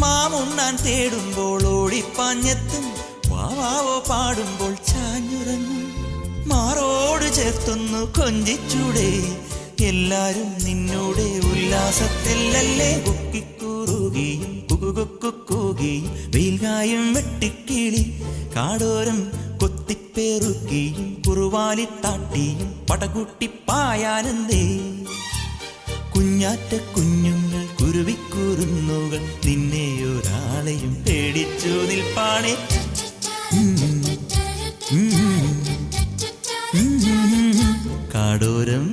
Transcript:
മാമുണ്ണാൻ തേടുമ്പോൾ ഓടിപ്പാഞ്ഞെത്തും. വാവാവോ പാടുമ്പോൾ ചാഞ്ഞുറങ്ങും. മാറോട് ചേർത്തുന്നു കൊഞ്ചിച്ചൂടെ. എല്ലാരും നിന്നോടെ ഉല്ലാസത്തിലല്ലേ കുക്കിക്കൂറുകയും കുകുകുക്കുകൂകയും വെയിൽകായും വെട്ടിക്കിളി കാടോരം കൊത്തിപ്പേറുകയും കുറുവാലിത്താട്ടിയും പടകുട്ടിപ്പായാനന്ദേ കുഞ്ഞാറ്റ കുരുവിക്കൂറുന്നുകൾ നിന്നെ ഒരാളെയും പേടിച്ചു നിൽപ്പാണേ. കാടോരം.